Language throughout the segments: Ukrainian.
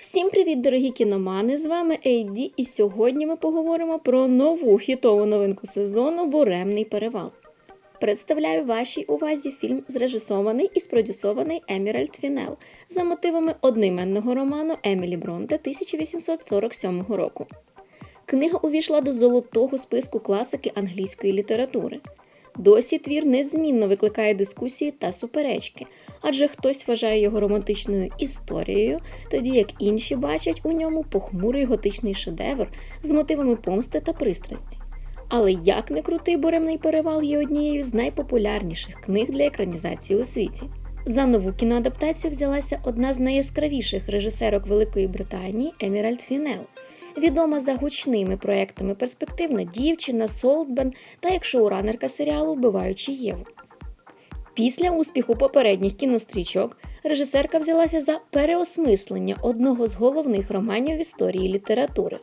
Всім привіт, дорогі кіномани! З вами Ейді, і сьогодні ми поговоримо про нову хітову новинку сезону Буремний перевал. Представляю вашій увазі фільм, зрежисований і спродюсований Еміральд Фінел за мотивами одноіменного роману Емілі Бронте 1847 року. Книга увійшла до золотого списку класики англійської літератури. Досі твір незмінно викликає дискусії та суперечки, адже хтось вважає його романтичною історією, тоді як інші бачать у ньому похмурий готичний шедевр з мотивами помсти та пристрасті. Але як не крутий буремний перевал є однією з найпопулярніших книг для екранізації у світі. За нову кіноадаптацію взялася одна з найяскравіших режисерок Великої Британії Еміральд Фінел відома за гучними проектами Перспективна дівчина, Солтбен та як шоуранерка серіалу Вбиваючи Єву. Після успіху попередніх кінострічок режисерка взялася за переосмислення одного з головних романів в історії літератури.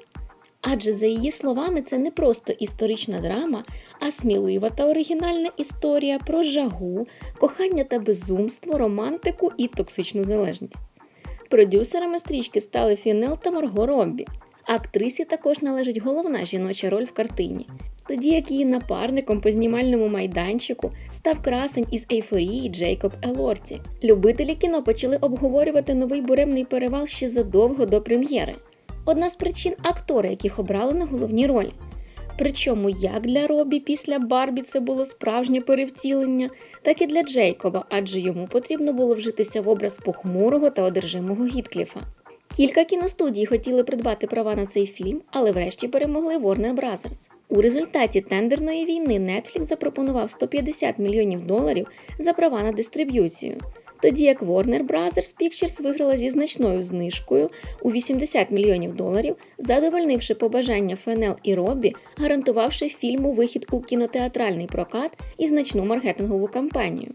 Адже, за її словами, це не просто історична драма, а смілива та оригінальна історія про жагу, кохання та безумство, романтику і токсичну залежність. Продюсерами стрічки стали Фінел та Марго Роббі. Актрисі також належить головна жіноча роль в картині, тоді як її напарником по знімальному майданчику став красень із ейфорії Джейкоб Елорті. Любителі кіно почали обговорювати новий буремний перевал ще задовго до прем'єри. Одна з причин актори, яких обрали на головні ролі. Причому як для Робі після Барбі це було справжнє перевтілення, так і для Джейкоба, адже йому потрібно було вжитися в образ похмурого та одержимого Гіткліфа. Кілька кіностудій хотіли придбати права на цей фільм, але врешті перемогли Warner Bros. У результаті тендерної війни Netflix запропонував 150 мільйонів доларів за права на дистриб'юцію. Тоді як Warner Bros. Pictures виграла зі значною знижкою у 80 мільйонів доларів, задовольнивши побажання Фенел і Роббі, гарантувавши фільму вихід у кінотеатральний прокат і значну маркетингову кампанію.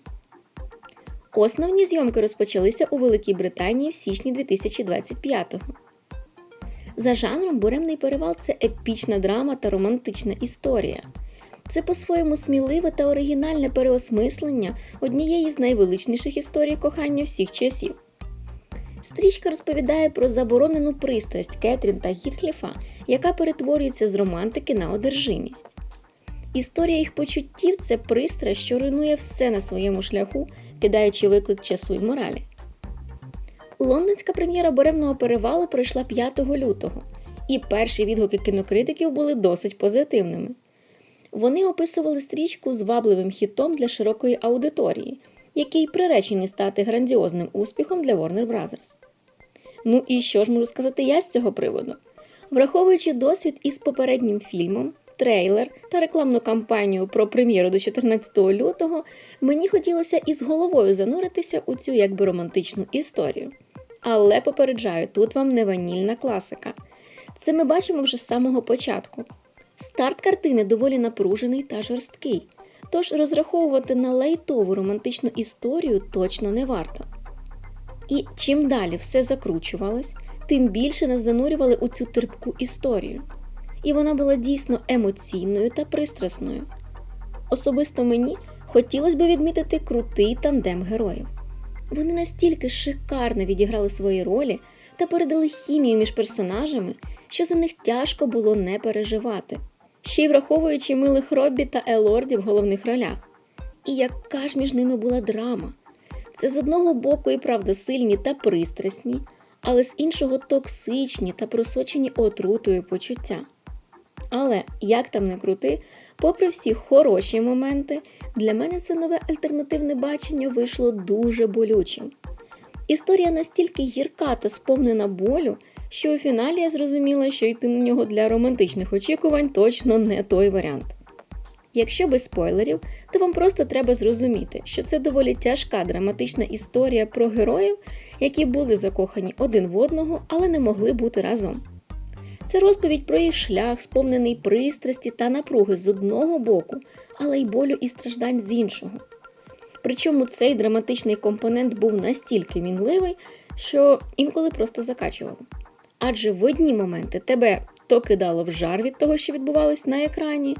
Основні зйомки розпочалися у Великій Британії в січні 2025-го. За жанром Буремний перевал це епічна драма та романтична історія. Це по-своєму сміливе та оригінальне переосмислення однієї з найвеличніших історій кохання всіх часів. Стрічка розповідає про заборонену пристрасть Кетрін та Гіткліфа, яка перетворюється з романтики на одержимість. Історія їх почуттів це пристрасть, що руйнує все на своєму шляху, кидаючи виклик часу й моралі. Лондонська прем'єра Боремного перевалу пройшла 5 лютого, і перші відгуки кінокритиків були досить позитивними. Вони описували стрічку звабливим хітом для широкої аудиторії, який приречений стати грандіозним успіхом для Warner Bros. Ну і що ж можу сказати я з цього приводу? Враховуючи досвід із попереднім фільмом, трейлер та рекламну кампанію про прем'єру до 14 лютого, мені хотілося із головою зануритися у цю якби романтичну історію. Але попереджаю, тут вам не ванільна класика. Це ми бачимо вже з самого початку. Старт картини доволі напружений та жорсткий, тож розраховувати на лайтову романтичну історію точно не варто. І чим далі все закручувалось, тим більше нас занурювали у цю терпку історію. І вона була дійсно емоційною та пристрасною. Особисто мені хотілося б відмітити крутий тандем героїв. Вони настільки шикарно відіграли свої ролі та передали хімію між персонажами, що за них тяжко було не переживати, ще й враховуючи милих Роббі та Елорді в головних ролях. І яка ж між ними була драма? Це з одного боку і правда сильні та пристрасні, але з іншого токсичні та просочені отрутою почуття. Але як там не крути, попри всі хороші моменти, для мене це нове альтернативне бачення вийшло дуже болючим. Історія настільки гірка та сповнена болю, що у фіналі я зрозуміла, що йти на нього для романтичних очікувань точно не той варіант. Якщо без спойлерів, то вам просто треба зрозуміти, що це доволі тяжка драматична історія про героїв, які були закохані один в одного, але не могли бути разом. Це розповідь про їх шлях, сповнений пристрасті та напруги з одного боку, але й болю і страждань з іншого. Причому цей драматичний компонент був настільки мінливий, що інколи просто закачувало. Адже в одні моменти тебе то кидало в жар від того, що відбувалось на екрані,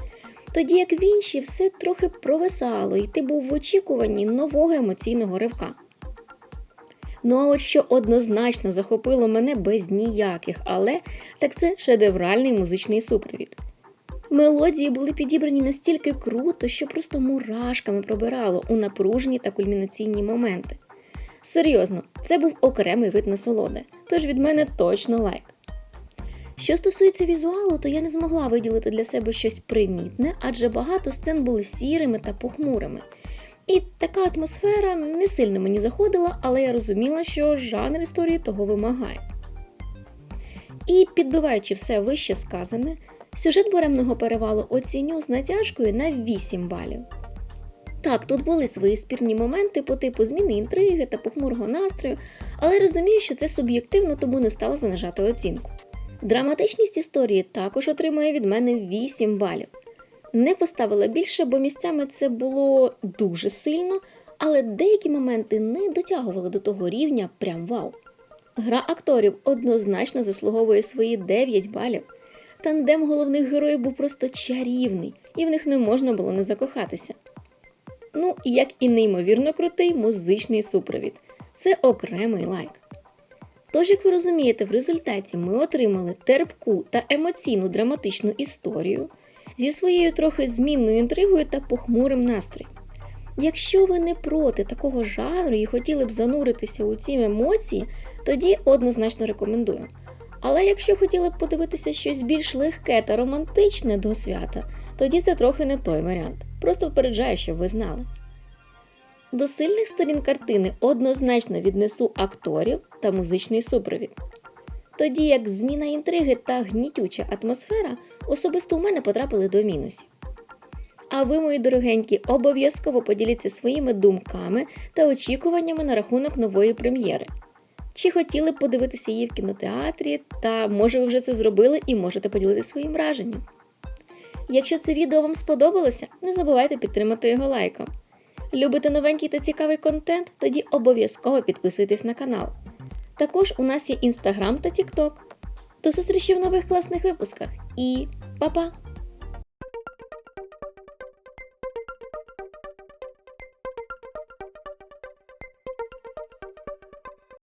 тоді як в інші все трохи провисало, і ти був в очікуванні нового емоційного ривка. Ну а от що однозначно захопило мене без ніяких, але так це шедевральний музичний супровід. Мелодії були підібрані настільки круто, що просто мурашками пробирало у напружені та кульмінаційні моменти. Серйозно, це був окремий вид насолоди, тож від мене точно лайк. Що стосується візуалу, то я не змогла виділити для себе щось примітне, адже багато сцен були сірими та похмурими. І така атмосфера не сильно мені заходила, але я розуміла, що жанр історії того вимагає. І підбиваючи все вище сказане, сюжет буремного перевалу оціню з натяжкою на 8 балів. Так, тут були свої спірні моменти по типу зміни інтриги та похмурого настрою, але розумію, що це суб'єктивно, тому не стала занижати оцінку. Драматичність історії також отримує від мене 8 балів. Не поставила більше, бо місцями це було дуже сильно, але деякі моменти не дотягували до того рівня прям вау. Гра акторів однозначно заслуговує свої 9 балів. Тандем головних героїв був просто чарівний, і в них не можна було не закохатися. Ну, як і неймовірно крутий музичний супровід. Це окремий лайк. Тож, як ви розумієте, в результаті ми отримали терпку та емоційну драматичну історію зі своєю трохи змінною інтригою та похмурим настроєм. Якщо ви не проти такого жанру і хотіли б зануритися у ці емоції, тоді однозначно рекомендую. Але якщо хотіли б подивитися щось більш легке та романтичне до свята, тоді це трохи не той варіант. Просто впереджаю, щоб ви знали. До сильних сторін картини однозначно віднесу акторів та музичний супровід. Тоді як зміна інтриги та гнітюча атмосфера особисто у мене потрапили до мінусів. А ви, мої дорогенькі, обов'язково поділіться своїми думками та очікуваннями на рахунок нової прем'єри. Чи хотіли б подивитися її в кінотеатрі, та може ви вже це зробили і можете поділитися своїм враженням. Якщо це відео вам сподобалося, не забувайте підтримати його лайком. Любите новенький та цікавий контент? Тоді обов'язково підписуйтесь на канал. Також у нас є інстаграм та тікток. До зустрічі в нових класних випусках і па-па!